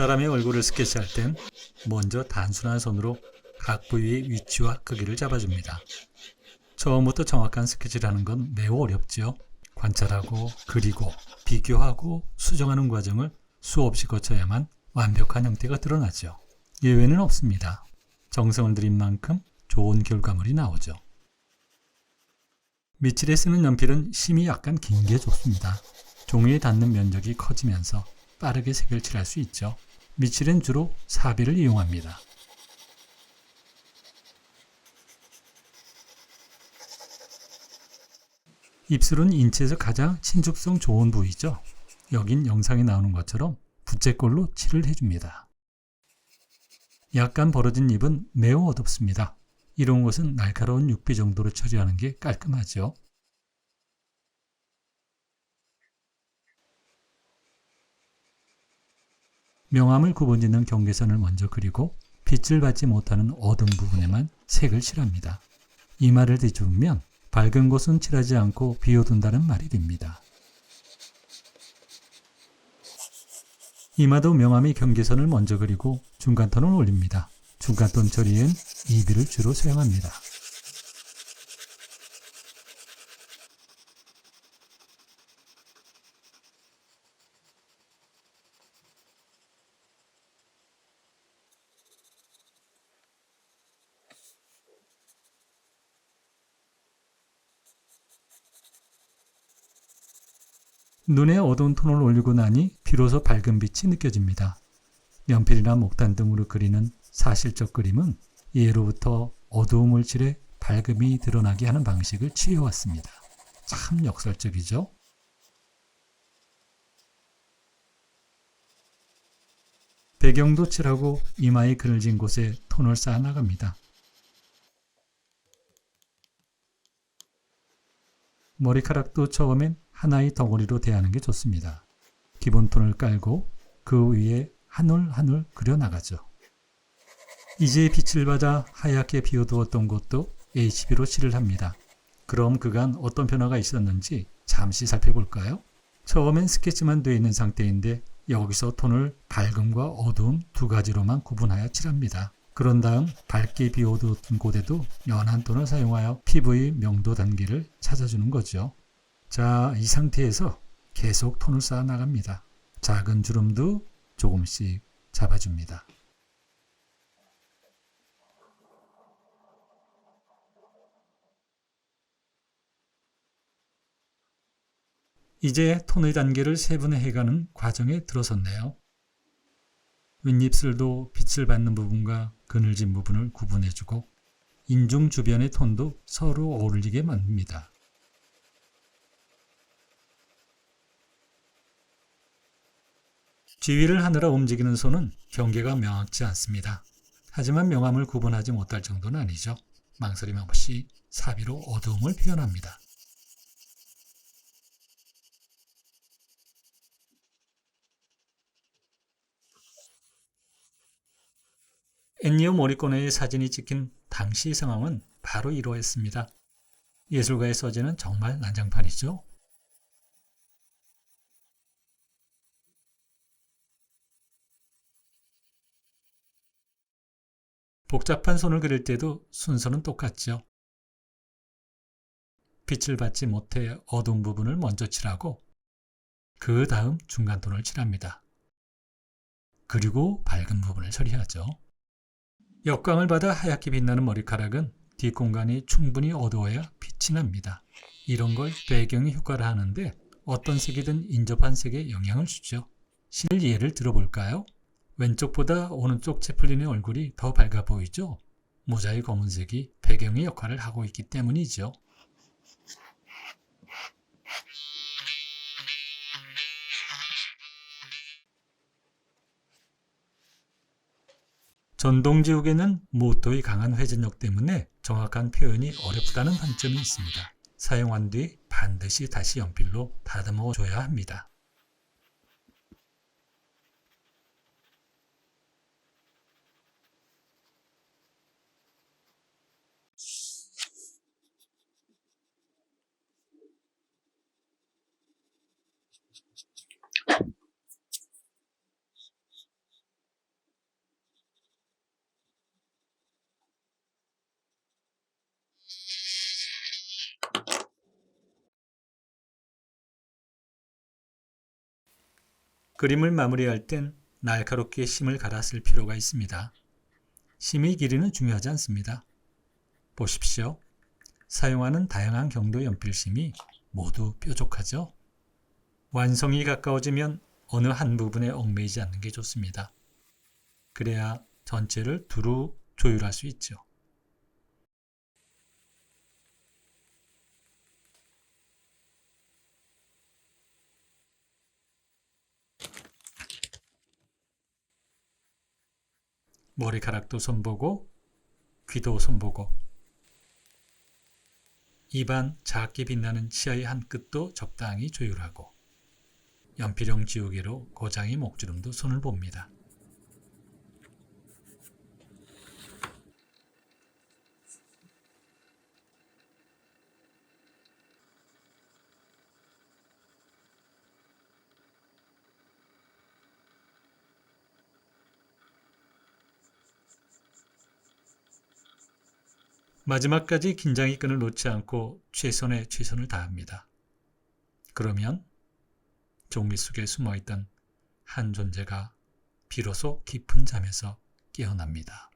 사람의 얼굴을 스케치할 땐 먼저 단순한 손으로 각 부위의 위치와 크기를 잡아줍니다. 처음부터 정확한 스케치를 하는 건 매우 어렵지요. 관찰하고 그리고 비교하고 수정하는 과정을 수없이 거쳐야만 완벽한 형태가 드러나죠. 예외는 없습니다. 정성을 들인 만큼 좋은 결과물이 나오죠. 미칠에 쓰는 연필은 심이 약간 긴 게 좋습니다. 종이에 닿는 면적이 커지면서 빠르게 색을 칠할 수 있죠. 미칠은 주로 사비를 이용합니다. 입술은 인체에서 가장 신축성 좋은 부위죠. 여긴 영상에 나오는 것처럼 부채꼴로 칠을 해줍니다. 약간 벌어진 입은 매우 어둡습니다. 이런 것은 날카로운 육비 정도로 처리하는 게 깔끔하죠. 명암을 구분짓는 경계선을 먼저 그리고 빛을 받지 못하는 어두운 부분에만 색을 칠합니다. 이마를 뒤집으면 밝은 곳은 칠하지 않고 비워둔다는 말이 됩니다. 이마도 명암의 경계선을 먼저 그리고 중간톤을 올립니다. 중간톤 처리엔 이비를 주로 사용합니다. 눈에 어두운 톤을 올리고 나니 비로소 밝은 빛이 느껴집니다. 연필이나 목탄 등으로 그리는 사실적 그림은 예로부터 어두움을 칠해 밝음이 드러나게 하는 방식을 취해왔습니다. 참 역설적이죠? 배경도 칠하고 이마에 그늘진 곳에 톤을 쌓아 나갑니다. 머리카락도 처음엔 하나의 덩어리로 대하는 게 좋습니다. 기본 톤을 깔고 그 위에 한 올 한 올 그려 나가죠. 이제 빛을 받아 하얗게 비워두었던 곳도 HB로 칠을 합니다. 그럼 그간 어떤 변화가 있었는지 잠시 살펴볼까요? 처음엔 스케치만 되어 있는 상태인데 여기서 톤을 밝음과 어두움 두 가지로만 구분하여 칠합니다. 그런 다음 밝게 비워두었던 곳에도 연한 톤을 사용하여 피부의 명도 단계를 찾아주는 거죠. 자, 이 상태에서 계속 톤을 쌓아 나갑니다. 작은 주름도 조금씩 잡아줍니다. 이제 톤의 단계를 세분화해가는 과정에 들어섰네요. 윗입술도 빛을 받는 부분과 그늘진 부분을 구분해주고 인중 주변의 톤도 서로 어울리게 만듭니다. 지휘를 하느라 움직이는 손은 경계가 명확지 않습니다. 하지만 명암을 구분하지 못할 정도는 아니죠. 망설임 없이 사비로 어두움을 표현합니다. 엔니오 모리코네의 사진이 찍힌 당시 상황은 바로 이러했습니다. 예술가의 서재는 정말 난장판이죠. 복잡한 손을 그릴 때도 순서는 똑같죠. 빛을 받지 못해 어두운 부분을 먼저 칠하고 그 다음 중간 톤을 칠합니다. 그리고 밝은 부분을 처리하죠. 역광을 받아 하얗게 빛나는 머리카락은 뒷공간이 충분히 어두워야 빛이 납니다. 이런 걸 배경의 효과라 하는데 어떤 색이든 인접한 색에 영향을 주죠. 실 예를 들어볼까요? 왼쪽보다 오른쪽 채플린의 얼굴이 더 밝아 보이죠? 모자의 검은색이 배경의 역할을 하고 있기 때문이죠. 전동지옥에는 모터의 강한 회전력 때문에 정확한 표현이 어렵다는 단점이 있습니다. 사용한 뒤 반드시 다시 연필로 다듬어 줘야 합니다. 그림을 마무리할 땐 날카롭게 심을 쓸 필요가 있습니다. 심의 길이는 중요하지 않습니다. 보십시오. 사용하는 다양한 경도 연필심이 모두 뾰족하죠? 완성이 가까워지면 어느 한 부분에 얽매이지 않는 게 좋습니다. 그래야 전체를 두루 조율할 수 있죠. 머리카락도 손보고 귀도 손보고 입안 작게 빛나는 치아의 한 끝도 적당히 조율하고 연필용 지우개로 고장의 목주름도 손을 봅니다. 마지막까지 긴장의 끈을 놓지 않고 최선의 최선을 다합니다. 그러면 종미 속에 숨어있던 한 존재가 비로소 깊은 잠에서 깨어납니다.